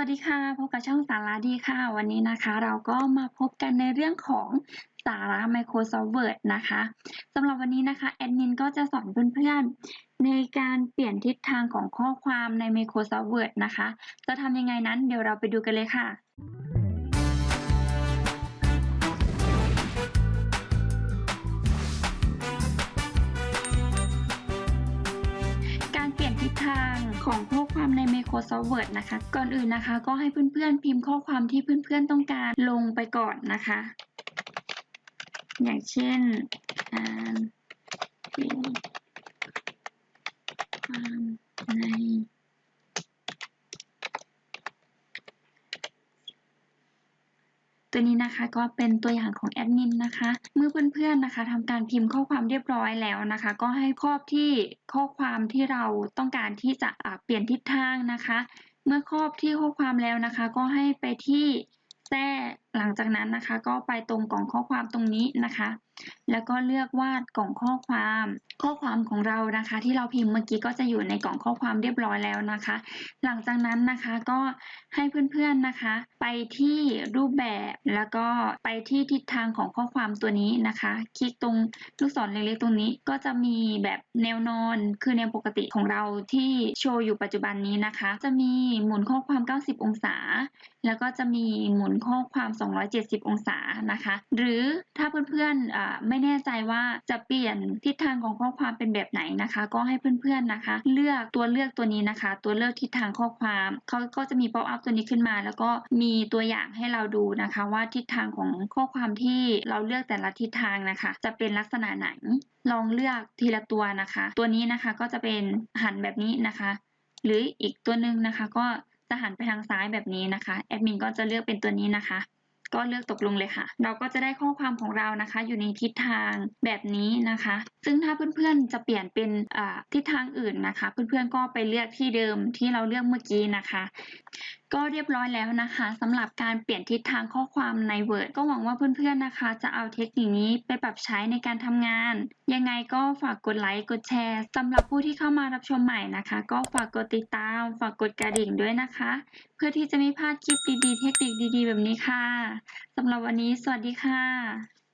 วัสดีค่ะ พบกับช่องสาระดีค่ะ วันนี้นะคะ เราก็มาพบกันในเรื่องของสาระ Microsoft Word นะคะสำหรับวันนี้นะคะแอดมินก็จะสอนเพื่อนๆ ในการเปลี่ยนทิศทางของข้อความใน Microsoft Word นะคะ จะทำยังไงนั้นเดี๋ยวเราไปดูกันเลยค่ะการเปลี่ยนทิศทาง ของข้อความใน Microsoft Word นะคะ ก่อนอื่นนะคะ ก็ให้เพื่อนๆ พิมพ์ข้อความที่เพื่อนๆ ต้องการลงไปก่อนนะคะ อย่างเช่นอ่านเปลี่ยนความใน ตัวนี้นะคะก็เป็นตัวอย่างของแอดมินนะคะ เมื่อเพื่อนๆนะคะทำการพิมพ์ข้อความเรียบร้อยแล้วนะคะ ก็ให้ครอบที่ข้อความที่เราต้องการที่จะเปลี่ยนทิศทางนะคะ เมื่อครอบที่ข้อความแล้วนะคะ ก็ให้ไปที่แท้ หลังจากนั้นนะคะ ก็ไปตรงกล่องข้อความตรงนี้นะคะ แล้วก็เลือกวาดกล่องข้อความ ข้อความของเรานะคะ ที่เราพิมพ์เมื่อกี้ก็จะอยู่ในกล่องข้อความเรียบร้อยแล้วนะคะ หลังจากนั้นนะคะก็ให้เพื่อนๆนะคะ ไปที่รูปแบบแล้วก็ไปที่ทิศทางของข้อความตัวนี้นะคะ คลิกตรงลูกศรเล็กๆตรงนี้ก็จะมีแบบแนวนอนคือแนวปกติของเราที่โชว์อยู่ปัจจุบันนี้นะคะ จะมีหมุนข้อความ 90 องศา แล้วก็จะมีหมุนข้อความ270 องศานะคะ หรือถ้าเพื่อนๆไม่แน่ใจว่าจะเปลี่ยนทิศทางของข้อความเป็นแบบไหนนะคะ ก็ให้เพื่อนๆนะคะ เลือกตัวเลือกตัวนี้นะคะ ตัวเลือกทิศทางข้อความเขาก็จะมี pop up ตัวนี้ขึ้นมา แล้วก็มีตัวอย่างให้เราดูนะคะ ว่าทิศทางของข้อความที่เราเลือกแต่ละทิศทางนะคะ จะเป็นลักษณะไหนลองเลือกทีละตัวนะคะ ตัวนี้นะคะก็จะเป็นหันแบบนี้นะคะ หรืออีกตัวหนึ่งนะคะ ก็จะหันไปทางซ้ายแบบนี้นะคะแอดมินก็จะเลือกเป็นตัวนี้นะคะ ก็เลือกตกลงเลยค่ะ เราก็จะได้ข้อความของเรานะคะ อยู่ในทิศทางแบบนี้นะคะ ซึ่งถ้าเพื่อนๆจะเปลี่ยนเป็นทิศทางอื่นนะคะ เพื่อนๆก็ไปเลือกที่เดิมที่เราเลือกเมื่อกี้นะคะ ก็เรียบร้อยแล้วนะคะสำหรับการเปลี่ยนทิศทางข้อความใน Word ก็หวังว่าเพื่อนๆนะคะ จะเอาเทคนิคนี้ไปปรับใช้ในการทำงาน ยังไงก็ฝากกดไลค์กดแชร์สำหรับผู้ที่เข้ามารับชมใหม่นะคะ ก็ฝากกดติดตาม ฝากกดกระดิ่งด้วยนะคะ เพื่อที่จะไม่พลาดคลิปดีๆ เทคนิคดีๆ แบบนี้ค่ะสำหรับวันนี้ สวัสดีค่ะ